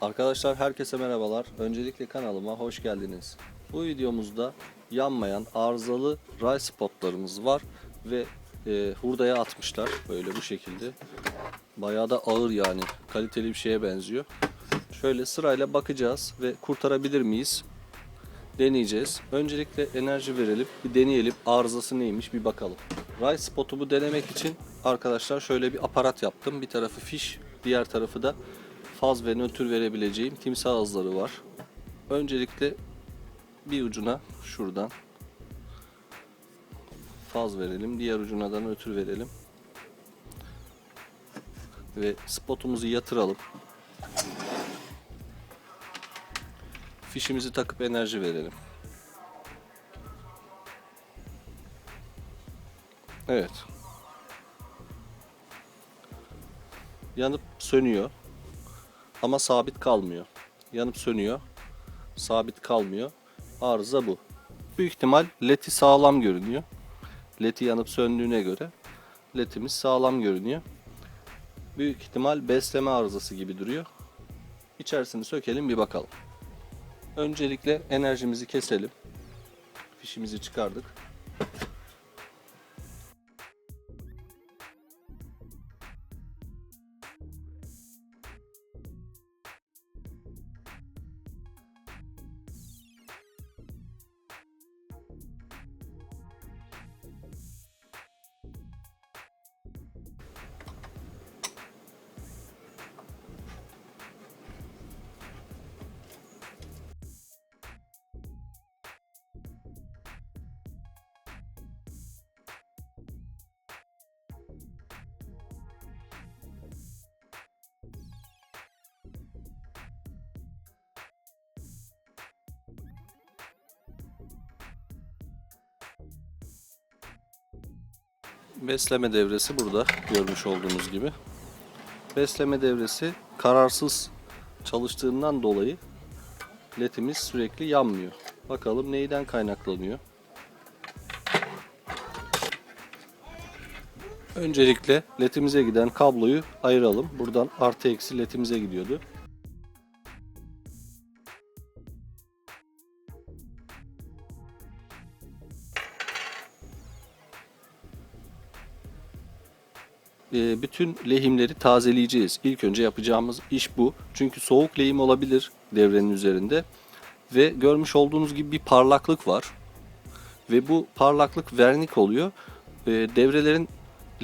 Arkadaşlar herkese merhabalar. Öncelikle kanalıma hoş geldiniz. Bu videomuzda yanmayan arızalı ray spotlarımız var ve e, hurdaya atmışlar böyle bu şekilde. Bayağı da ağır yani kaliteli bir şeye benziyor. Şöyle sırayla bakacağız ve kurtarabilir miyiz? Deneyeceğiz. Öncelikle enerji verelim, bir deneyelim arızası neymiş bir bakalım. Ray spotumu denemek için arkadaşlar şöyle bir aparat yaptım. Bir tarafı fiş, diğer tarafı da faz ve nötr verebileceğim timsah ağızları var. Öncelikle bir ucuna şuradan faz verelim. Diğer ucuna da nötr verelim. Ve spotumuzu yatıralım. Fişimizi takıp enerji verelim. Evet. Yanıp sönüyor. Ama sabit kalmıyor. Yanıp sönüyor. Sabit kalmıyor. Arıza bu. Büyük ihtimal ledi sağlam görünüyor. Ledi yanıp söndüğüne göre ledimiz sağlam görünüyor. Büyük ihtimal besleme arızası gibi duruyor. İçerisini sökelim bir bakalım. Öncelikle enerjimizi keselim. Fişimizi çıkardık. Besleme devresi burada görmüş olduğunuz gibi. Besleme devresi kararsız çalıştığından dolayı ledimiz sürekli yanmıyor. Bakalım neyden kaynaklanıyor. Öncelikle ledimize giden kabloyu ayıralım. Buradan artı eksi ledimize gidiyordu. E, bütün lehimleri tazeleyeceğiz. İlk önce yapacağımız iş bu. Çünkü soğuk lehim olabilir devrenin üzerinde. Ve görmüş olduğunuz gibi bir parlaklık var. Ve bu parlaklık vernik oluyor. E, devrelerin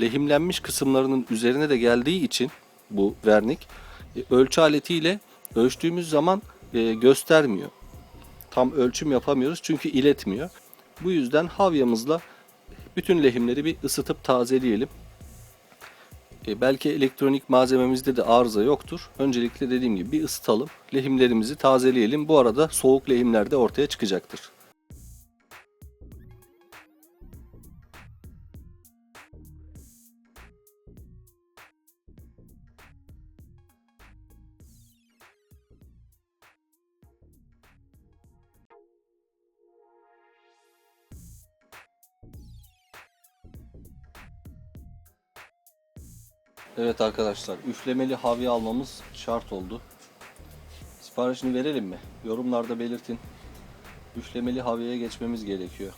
lehimlenmiş kısımlarının üzerine de geldiği için bu vernik e, ölçü aletiyle ölçtüğümüz zaman e, göstermiyor. Tam ölçüm yapamıyoruz çünkü iletmiyor. Bu yüzden havyamızla bütün lehimleri bir ısıtıp tazeleyelim. E, belki elektronik malzememizde de arıza yoktur. Öncelikle dediğim gibi bir ısıtalım. Lehimlerimizi tazeleyelim. Bu arada soğuk lehimler de ortaya çıkacaktır. Evet arkadaşlar üflemeli havya almamız şart oldu. Siparişini verelim mi? Yorumlarda belirtin. Üflemeli havyaya geçmemiz gerekiyor.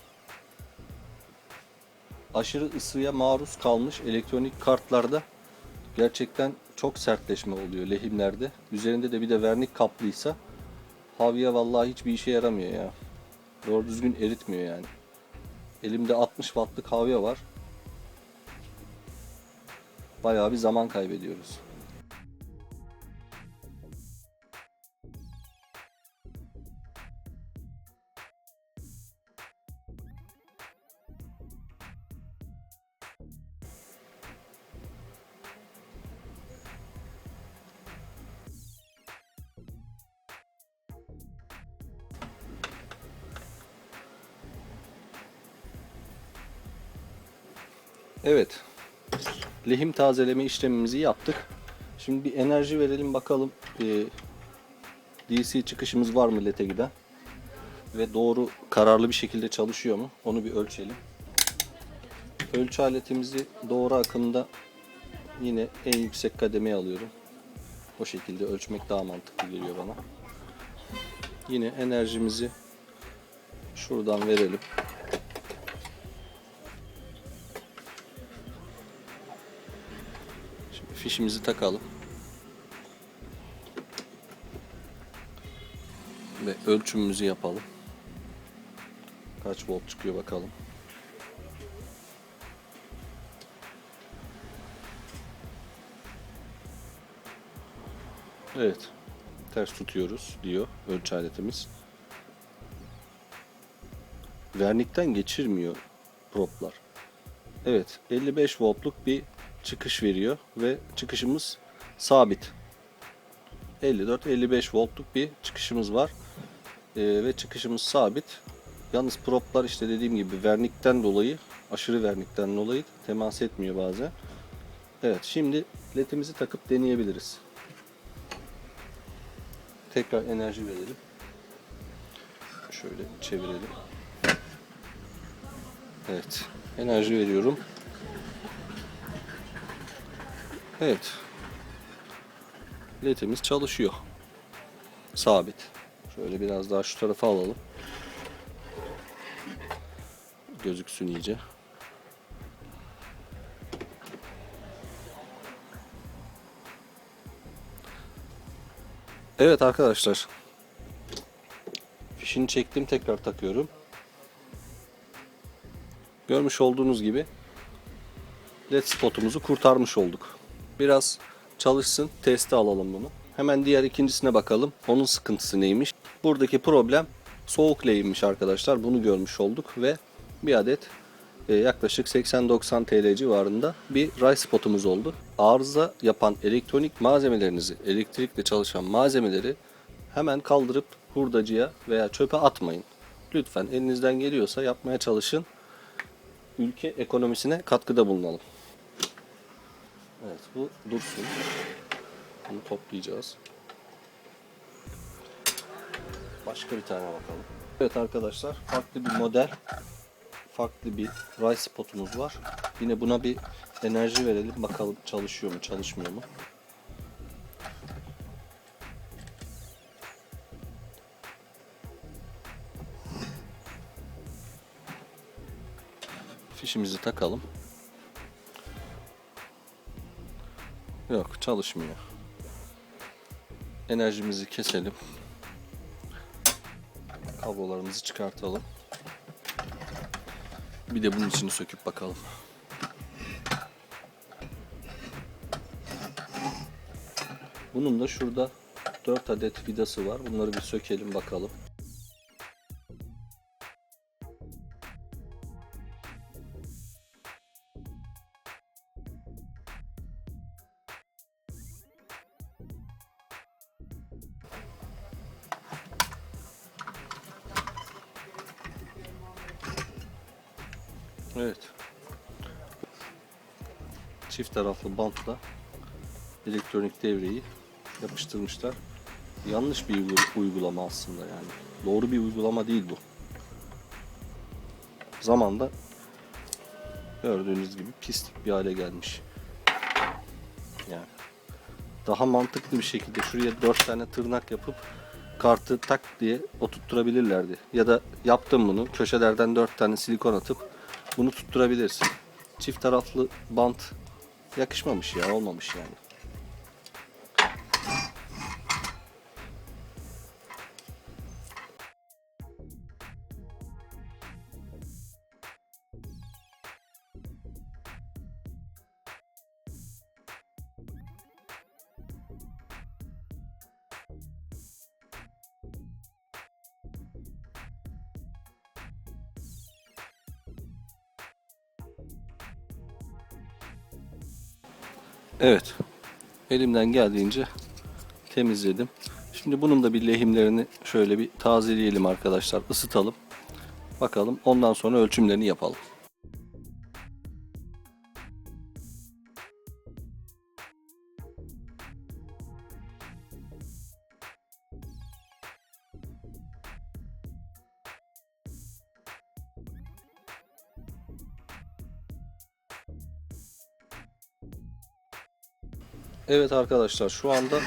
Aşırı ısıya maruz kalmış elektronik kartlarda gerçekten çok sertleşme oluyor lehimlerde. Üzerinde de bir de vernik kaplıysa havya vallahi hiçbir işe yaramıyor ya. Doğru düzgün eritmiyor yani. Elimde 60 wattlık havya var. Bayağı bir zaman kaybediyoruz. Evet. Lehim tazeleme işlemimizi yaptık. Şimdi bir enerji verelim bakalım. Ee, DC çıkışımız var mı LED'e giden? Ve doğru kararlı bir şekilde çalışıyor mu? Onu bir ölçelim. Ölçü aletimizi doğru akımda yine en yüksek kademeye alıyorum. O şekilde ölçmek daha mantıklı geliyor bana. Yine enerjimizi şuradan verelim. Fişimizi takalım. Ve ölçümümüzü yapalım. Kaç volt çıkıyor bakalım. Evet. Ters tutuyoruz diyor ölçü aletimiz. Vernikten geçirmiyor proplar. Evet 55 voltluk bir çıkış veriyor ve çıkışımız sabit. 54-55 voltluk bir çıkışımız var. Ee, ve çıkışımız sabit. Yalnız proplar işte dediğim gibi vernikten dolayı aşırı vernikten dolayı temas etmiyor bazen. Evet şimdi ledimizi takıp deneyebiliriz. Tekrar enerji verelim. Şöyle çevirelim. Evet. Enerji veriyorum. Evet. LED'imiz çalışıyor. Sabit. Şöyle biraz daha şu tarafa alalım. Gözüksün iyice. Evet arkadaşlar. Fişini çektim tekrar takıyorum. Görmüş olduğunuz gibi led spotumuzu kurtarmış olduk. Biraz çalışsın testi alalım bunu. Hemen diğer ikincisine bakalım. Onun sıkıntısı neymiş? Buradaki problem soğuk lehimmiş arkadaşlar. Bunu görmüş olduk ve bir adet e, yaklaşık 80-90 TL civarında bir ray spotumuz oldu. Arıza yapan elektronik malzemelerinizi, elektrikle çalışan malzemeleri hemen kaldırıp hurdacıya veya çöpe atmayın. Lütfen elinizden geliyorsa yapmaya çalışın. Ülke ekonomisine katkıda bulunalım. Evet bu dursun. Bunu toplayacağız. Başka bir tane bakalım. Evet arkadaşlar farklı bir model farklı bir ray spotumuz var. Yine buna bir enerji verelim. Bakalım çalışıyor mu, çalışmıyor mu? Fişimizi takalım. Yok, çalışmıyor. Enerjimizi keselim. Kablolarımızı çıkartalım. Bir de bunun içini söküp bakalım. Bunun da şurada 4 adet vidası var. Bunları bir sökelim bakalım. Evet. Çift taraflı bantla elektronik devreyi yapıştırmışlar. Yanlış bir uygu- uygulama aslında yani. Doğru bir uygulama değil bu. Zamanda gördüğünüz gibi pislik bir hale gelmiş. Yani daha mantıklı bir şekilde şuraya 4 tane tırnak yapıp kartı tak diye oturtturabilirlerdi. Ya da yaptım bunu köşelerden 4 tane silikon atıp bunu tutturabilirsin. Çift taraflı bant yakışmamış ya olmamış yani. Evet. Elimden geldiğince temizledim. Şimdi bunun da bir lehimlerini şöyle bir tazeleyelim arkadaşlar. ısıtalım. Bakalım ondan sonra ölçümlerini yapalım. Evet arkadaşlar şu anda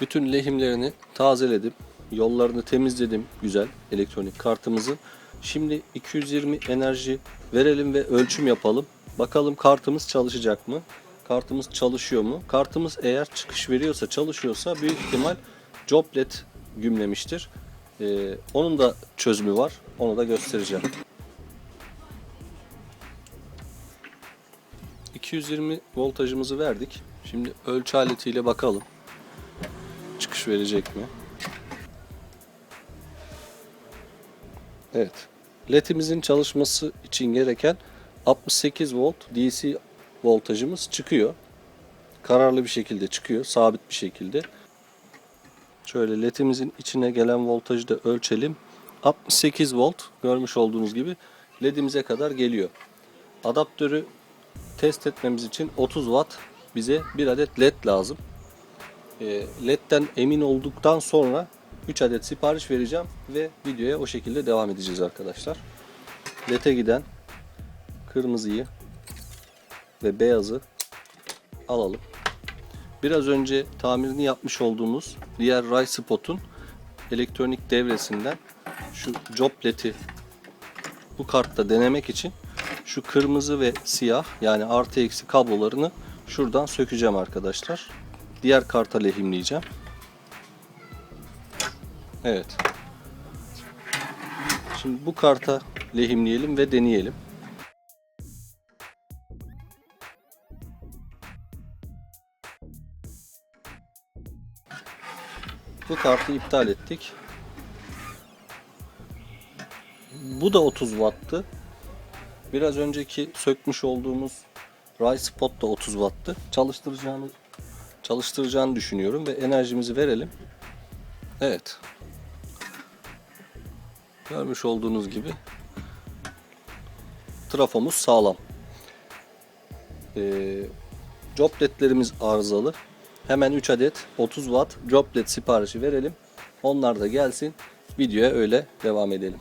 bütün lehimlerini tazeledim. Yollarını temizledim güzel elektronik kartımızı. Şimdi 220 enerji verelim ve ölçüm yapalım. Bakalım kartımız çalışacak mı? Kartımız çalışıyor mu? Kartımız eğer çıkış veriyorsa, çalışıyorsa büyük ihtimal joblet gümlemiştir. Ee, onun da çözümü var. Onu da göstereceğim. 220 voltajımızı verdik. Şimdi ölçü aletiyle bakalım. Çıkış verecek mi? Evet. LED'imizin çalışması için gereken 68 volt DC voltajımız çıkıyor. Kararlı bir şekilde çıkıyor. Sabit bir şekilde. Şöyle LED'imizin içine gelen voltajı da ölçelim. 68 volt görmüş olduğunuz gibi LED'imize kadar geliyor. Adaptörü test etmemiz için 30 watt bize bir adet led lazım. E, ledden emin olduktan sonra 3 adet sipariş vereceğim ve videoya o şekilde devam edeceğiz arkadaşlar. Led'e giden kırmızıyı ve beyazı alalım. Biraz önce tamirini yapmış olduğumuz diğer ray spot'un elektronik devresinden şu job led'i bu kartta denemek için şu kırmızı ve siyah yani artı eksi kablolarını şuradan sökeceğim arkadaşlar. Diğer karta lehimleyeceğim. Evet. Şimdi bu karta lehimleyelim ve deneyelim. Bu kartı iptal ettik. Bu da 30 watt'tı. Biraz önceki sökmüş olduğumuz Ray Spot da 30 watt'tı. Çalıştıracağını çalıştıracağını düşünüyorum ve enerjimizi verelim. Evet. Görmüş olduğunuz gibi trafomuz sağlam. Ee, job ledlerimiz arızalı. Hemen 3 adet 30 watt job led siparişi verelim. Onlar da gelsin. Videoya öyle devam edelim.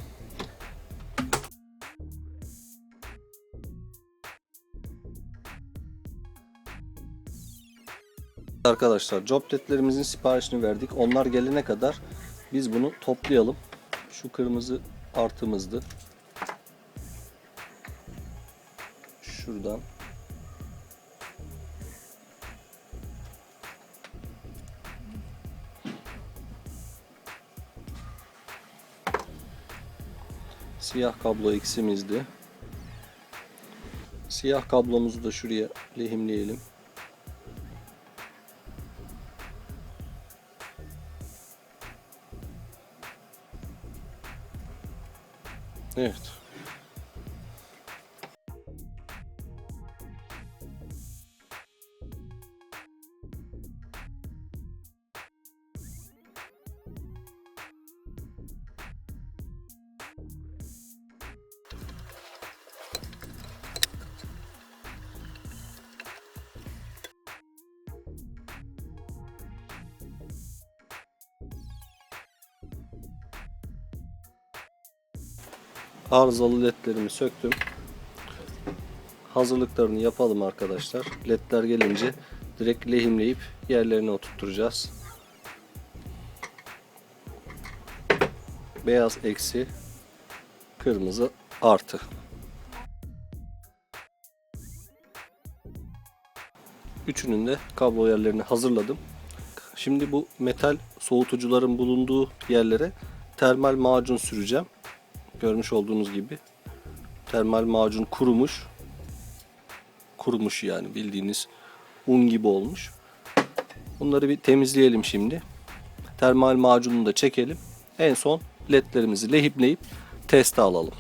Arkadaşlar jobletlerimizin siparişini verdik. Onlar gelene kadar biz bunu toplayalım. Şu kırmızı artımızdı. Şuradan Siyah kablo eksimizdi. Siyah kablomuzu da şuraya lehimleyelim. Evet. Arızalı ledlerimi söktüm. Hazırlıklarını yapalım arkadaşlar. Ledler gelince direkt lehimleyip yerlerine oturtacağız. Beyaz eksi, kırmızı artı. Üçünün de kablo yerlerini hazırladım. Şimdi bu metal soğutucuların bulunduğu yerlere termal macun süreceğim. Görmüş olduğunuz gibi termal macun kurumuş. Kurumuş yani bildiğiniz un gibi olmuş. Bunları bir temizleyelim şimdi. Termal macununu da çekelim. En son ledlerimizi lehipleyip teste alalım.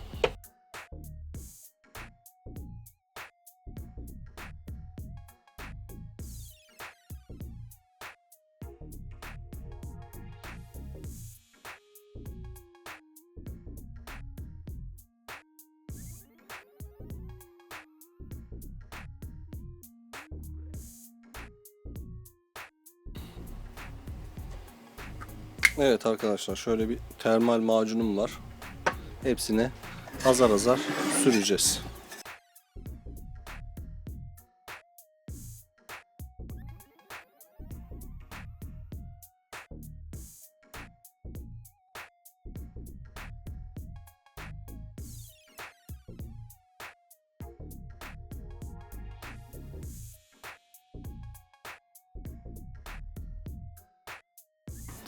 Arkadaşlar şöyle bir termal macunum var. Hepsine azar azar süreceğiz.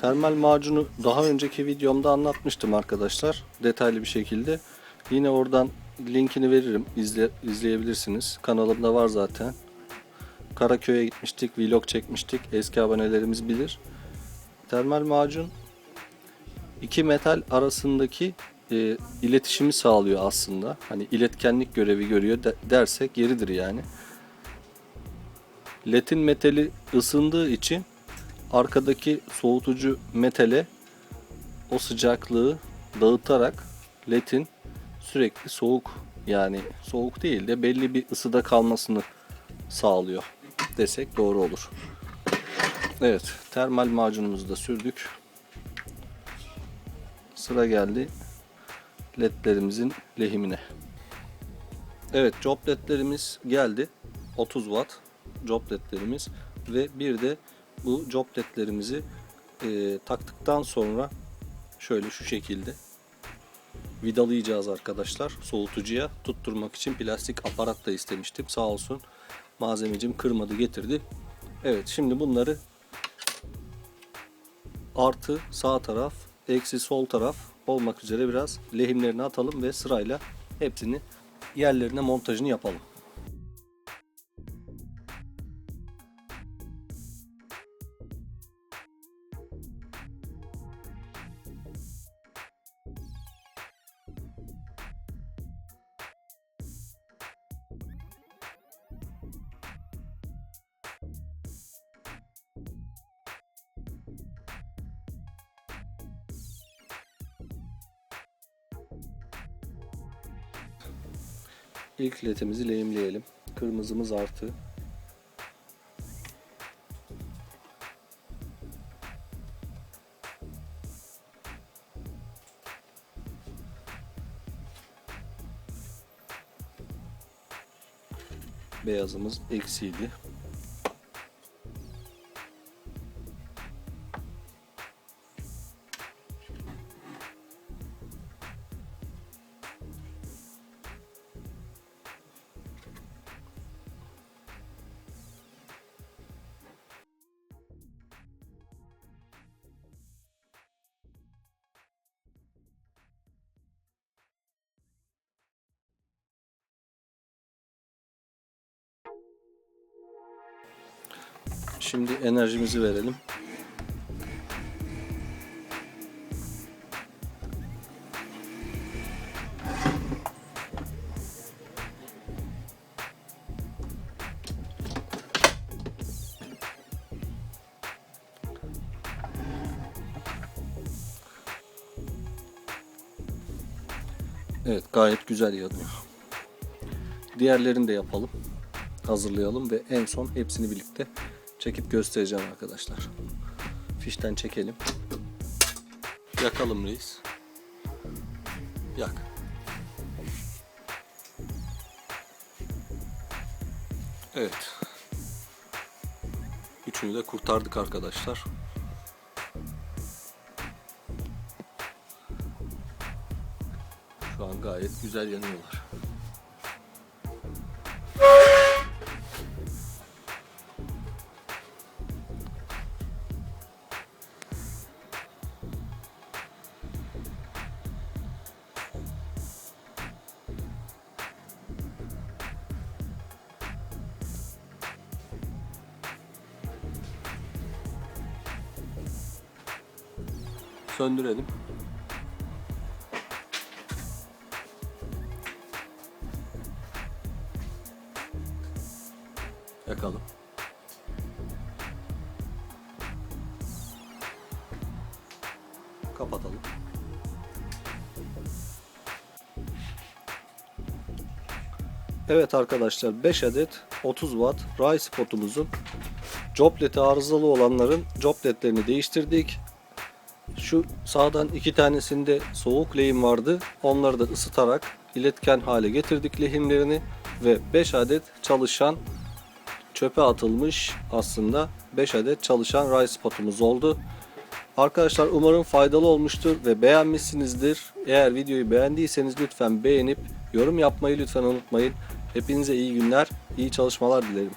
Termal macunu daha önceki videomda anlatmıştım arkadaşlar. Detaylı bir şekilde. Yine oradan linkini veririm. İzle, izleyebilirsiniz. Kanalımda var zaten. Karaköy'e gitmiştik. Vlog çekmiştik. Eski abonelerimiz bilir. Termal macun iki metal arasındaki e, iletişimi sağlıyor aslında. Hani iletkenlik görevi görüyor de- dersek yeridir yani. Letin metali ısındığı için arkadaki soğutucu metale o sıcaklığı dağıtarak letin sürekli soğuk yani soğuk değil de belli bir ısıda kalmasını sağlıyor desek doğru olur. Evet termal macunumuzu da sürdük. Sıra geldi ledlerimizin lehimine. Evet job ledlerimiz geldi. 30 watt job ledlerimiz ve bir de bu job ledlerimizi e, taktıktan sonra şöyle şu şekilde vidalayacağız arkadaşlar. Soğutucuya tutturmak için plastik aparat da istemiştim. Sağ olsun malzemecim kırmadı getirdi. Evet şimdi bunları artı sağ taraf eksi sol taraf olmak üzere biraz lehimlerini atalım ve sırayla hepsini yerlerine montajını yapalım. İlk ledimizi lehimleyelim. Kırmızımız artı. Beyazımız eksiydi. Şimdi enerjimizi verelim. Evet gayet güzel yanıyor. Diğerlerini de yapalım. Hazırlayalım ve en son hepsini birlikte çekip göstereceğim arkadaşlar. Fişten çekelim. Yakalım reis. Yak. Evet. Üçünü de kurtardık arkadaşlar. Şu an gayet güzel yanıyorlar. Söndürelim. Yakalım. Kapatalım. Evet arkadaşlar 5 adet 30 watt ray spotumuzun jobleti arızalı olanların jobletlerini değiştirdik. Şu sağdan iki tanesinde soğuk lehim vardı. Onları da ısıtarak iletken hale getirdik lehimlerini ve 5 adet çalışan çöpe atılmış aslında 5 adet çalışan ray spotumuz oldu. Arkadaşlar umarım faydalı olmuştur ve beğenmişsinizdir. Eğer videoyu beğendiyseniz lütfen beğenip yorum yapmayı lütfen unutmayın. Hepinize iyi günler, iyi çalışmalar dilerim.